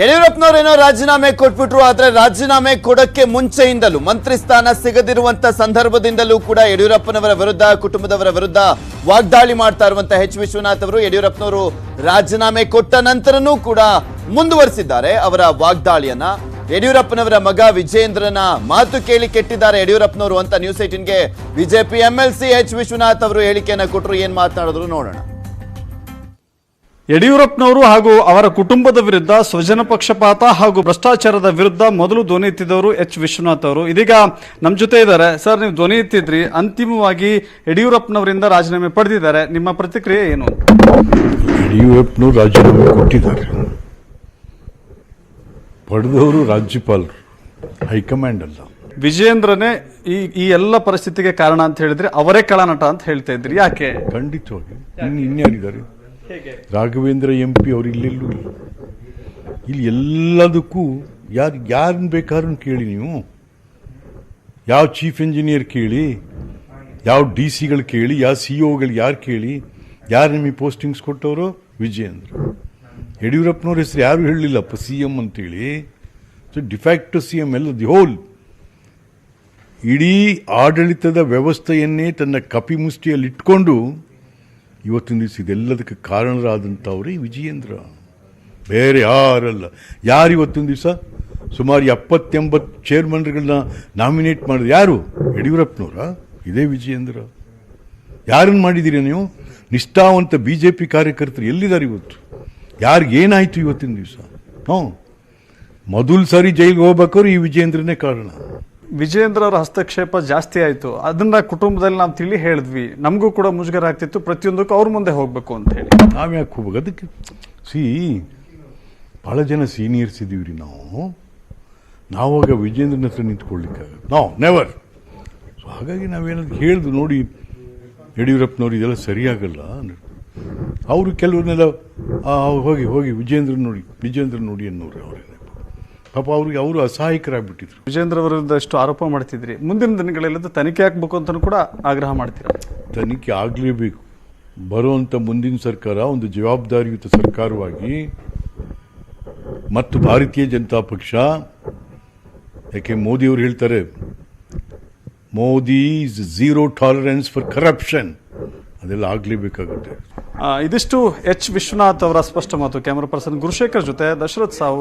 ಯಡಿಯೂರಪ್ಪನವರೇನೋ ರಾಜೀನಾಮೆ ಕೊಟ್ಬಿಟ್ರು, ಆದ್ರೆ ರಾಜೀನಾಮೆ ಕೊಡಕ್ಕೆ ಮುಂಚೆಯಿಂದಲೂ, ಮಂತ್ರಿ ಸ್ಥಾನ ಸಿಗದಿರುವಂತ ಸಂದರ್ಭದಿಂದಲೂ ಕೂಡ ಯಡಿಯೂರಪ್ಪನವರ ವಿರುದ್ಧ, ಕುಟುಂಬದವರ ವಿರುದ್ಧ ವಾಗ್ದಾಳಿ ಮಾಡ್ತಾ ಇರುವಂತ ಎಚ್ ವಿಶ್ವನಾಥ್ ಅವರು ಯಡಿಯೂರಪ್ಪನವರು ರಾಜೀನಾಮೆ ಕೊಟ್ಟ ನಂತರನೂ ಕೂಡ ಮುಂದುವರೆಸಿದ್ದಾರೆ ಅವರ ವಾಗ್ದಾಳಿಯನ್ನ. ಯಡಿಯೂರಪ್ಪನವರ ಮಗ ವಿಜೇಂದ್ರನ ಮಾತು ಕೇಳಿ ಕೆಟ್ಟಿದ್ದಾರೆ ಯಡಿಯೂರಪ್ಪನವರು ಅಂತ ನ್ಯೂಸ್ ಏಟಿನ್ಗೆ ಬಿಜೆಪಿ ಎಂಎಲ್ಸಿ ಎಚ್ ವಿಶ್ವನಾಥ್ ಅವರು ಹೇಳಿಕೆಯನ್ನ ಕೊಟ್ಟರು ಏನ್ ಮಾತನಾಡಿದ್ರು ನೋಡೋಣ. ಯಡಿಯೂರಪ್ಪನವರು ಹಾಗೂ ಅವರ ಕುಟುಂಬದ ವಿರುದ್ಧ ಸ್ವಜನ ಪಕ್ಷಪಾತ ಹಾಗೂ ಭ್ರಷ್ಟಾಚಾರದ ವಿರುದ್ಧ ಮೊದಲು ಧ್ವನಿ ಎತ್ತಿದವರು ಎಚ್. ವಿಶ್ವನಾಥ್ ಅವರು. ಇದೀಗ ನಮ್ಮ ಜೊತೆ ಇದ್ದಾರೆ. ಸರ್ ನೀವು ಧ್ವನಿ ಎತ್ತಿದ್ರಿ. ಅಂತಿಮವಾಗಿ ಯಡಿಯೂರಪ್ಪನವರಿಂದ ರಾಜೀನಾಮೆ ಪಡೆದಿದ್ದಾರೆ. ನಿಮ್ಮ ಪ್ರತಿಕ್ರಿಯೆ ಏನು ಯಡಿಯೂರಪ್ಪನವರು ರಾಜೀನಾಮೆ ಕೊಟ್ಟಿದ್ದಾರೆ. ಪಡೆದವರು ರಾಜ್ಯಪಾಲರು. ಹೈಕಮಾಂಡ್ ಅಲ್ಲ. ವಿಜೇಂದ್ರನೇ ಈ ಈ ಎಲ್ಲ ಪರಿಸ್ಥಿತಿಗೆ ಕಾರಣ ಅಂತ ಹೇಳಿದ್ರೆ ಅವರೇ ಕಳನಟ ಅಂತ ಹೇಳ್ತಾ ಇದ್ರಿ. ಯಾಕೆ? ಖಂಡಿತವಾಗಿ. ಇನ್ನು ಇನ್ಯಾರಿದ್ದಾರೆ? ರಾಘವೇಂದ್ರ ಎಂ ಪಿ ಅವರು ಇಲ್ಲೆಲ್ಲೂ ಇಲ್ಲ. ಇಲ್ಲಿ ಎಲ್ಲದಕ್ಕೂ ಯಾರು ಯಾರನ್ನ ಬೇಕಾದ್ರೂ ಕೇಳಿ ನೀವು? ಯಾವ ಚೀಫ್ ಇಂಜಿನಿಯರ್ ಕೇಳಿ? ಯಾವ ಡಿ ಸಿಗಳು ಕೇಳಿ? ಯಾವ ಸಿ ಒಗಳು ಯಾರು ಕೇಳಿ? ಯಾರು ನಿಮಗೆ ಪೋಸ್ಟಿಂಗ್ಸ್ ಕೊಟ್ಟವರು? ವಿಜಯೇಂದ್ರ. ಯಡಿಯೂರಪ್ಪನವ್ರ ಹೆಸರು ಯಾರು ಹೇಳಲಿಲ್ಲಪ್ಪ ಸಿ ಎಂ ಅಂತೇಳಿ. So de facto C M ಎಲ್ಲ ದಿ ಹೋಲ್ ಇಡೀ ಆಡಳಿತದ ವ್ಯವಸ್ಥೆಯನ್ನೇ ತನ್ನ ಕಪಿಮುಷ್ಟಿಯಲ್ಲಿ ಇಟ್ಕೊಂಡು ಇವತ್ತಿನ ದಿವಸ ಇದೆಲ್ಲದಕ್ಕೆ ಕಾರಣರಾದಂಥವ್ರೆ ವಿಜಯೇಂದ್ರ. ಬೇರೆ ಯಾರಲ್ಲ. ಯಾರು ಇವತ್ತಿನ ದಿವಸ? ಸುಮಾರು ಎಪ್ಪತ್ತೆಂಬತ್ತು ಚೇರ್ಮನ್ಗಳನ್ನ ನಾಮಿನೇಟ್ ಮಾಡಿದ್ರು. ಯಾರು? ಯಡಿಯೂರಪ್ಪನವರ? ಇದೇ ವಿಜಯೇಂದ್ರ. ಯಾರನ್ನು ಮಾಡಿದ್ದೀರಿ ನೀವು? ನಿಷ್ಠಾವಂತ ಬಿ ಜೆ ಪಿ ಕಾರ್ಯಕರ್ತರು ಎಲ್ಲಿದ್ದಾರೆ ಇವತ್ತು? ಯಾರಿಗೇನಾಯಿತು ಇವತ್ತಿನ ದಿವಸ? ಹ್ಞೂ ಮೊದಲು ಸಾರಿ ಜೈಲಿಗೆ ಹೋಗ್ಬೇಕಾದ್ರೆ ಈ ವಿಜಯೇಂದ್ರನೇ ಕಾರಣ. ವಿಜೇಂದ್ರ ಅವರ ಹಸ್ತಕ್ಷೇಪ ಜಾಸ್ತಿ ಆಯಿತು. ಅದನ್ನ ಕುಟುಂಬದಲ್ಲಿ ನಾವು ತಿಳಿ ಹೇಳಿದ್ವಿ. ನಮಗೂ ಕೂಡ ಮುಜುಗರ ಆಗ್ತಿತ್ತು. ಪ್ರತಿಯೊಂದಕ್ಕೂ ಅವ್ರ ಮುಂದೆ ಹೋಗಬೇಕು ಅಂತ ಹೇಳಿ. ನಾವು ಯಾಕೆ ಹೋಗ್ಬೇಕು? ಅದಕ್ಕೆ ಸಿ ಭಾಳ ಜನ ಸೀನಿಯರ್ಸ್ ಇದ್ದೀವಿ ರೀ ನಾವು. ನಾವಾಗ ವಿಜೇಂದ್ರನ ಹತ್ರ ನಿಂತ್ಕೊಳ್ಳಿಕ್ಕಾಗಲ್ಲ ನಾವು ನೆವರ್ ಸೊ ಹಾಗಾಗಿ ನಾವೇನಾದ್ರು ಹೇಳ್ದು ನೋಡಿ, ಯಡಿಯೂರಪ್ಪನವ್ರು ಇದೆಲ್ಲ ಸರಿಯಾಗಲ್ಲ. ಅವರು ಕೆಲವ್ರನ್ನೆಲ್ಲ ಹೋಗಿ ಹೋಗಿ ವಿಜೇಂದ್ರ ನೋಡಿ ವಿಜೇಂದ್ರ ನೋಡಿ ಅನ್ನೋರು ಅವರೇ ಪಾಪ ಅವ್ರಿಗೆ ಅವರು ಅಸಹಾಯಕರಾಗ್ಬಿಟ್ಟಿದ್ರು. ವಿಜೇಂದ್ರ ಅವರಿಂದ ವಿರುದ್ಧ ಎಷ್ಟು ಆರೋಪ ಮಾಡ್ತಿದ್ರಿ. ಮುಂದಿನ ದಿನಗಳಲ್ಲಿ ಅದು ತನಿಖೆ ಆಗ್ಬೇಕು ಅಂತ ಕೂಡ ಆಗ್ರಹ ಮಾಡ್ತೀರಾ? ತನಿಖೆ ಆಗಲೇಬೇಕು. ಬರುವಂಥ ಮುಂದಿನ ಸರ್ಕಾರ ಒಂದು ಜವಾಬ್ದಾರಿಯುತ ಸರ್ಕಾರವಾಗಿ ಮತ್ತು ಭಾರತೀಯ ಜನತಾ ಪಕ್ಷ ಯಾಕೆ ಮೋದಿಯವರು ಹೇಳ್ತಾರೆ Modi is zero tolerance for corruption. ಅದೆಲ್ಲ ಆಗಲೇಬೇಕಾಗುತ್ತೆ. ಇದಿಷ್ಟು ಎಚ್ ವಿಶ್ವನಾಥ್ ಅವರ ಸ್ಪಷ್ಟ ಮಾತು. ಕ್ಯಾಮರಾ ಪರ್ಸನ್ ಗುರುಶೇಖರ್ ಜೊತೆ ದಶರಥ್ ಸಾವು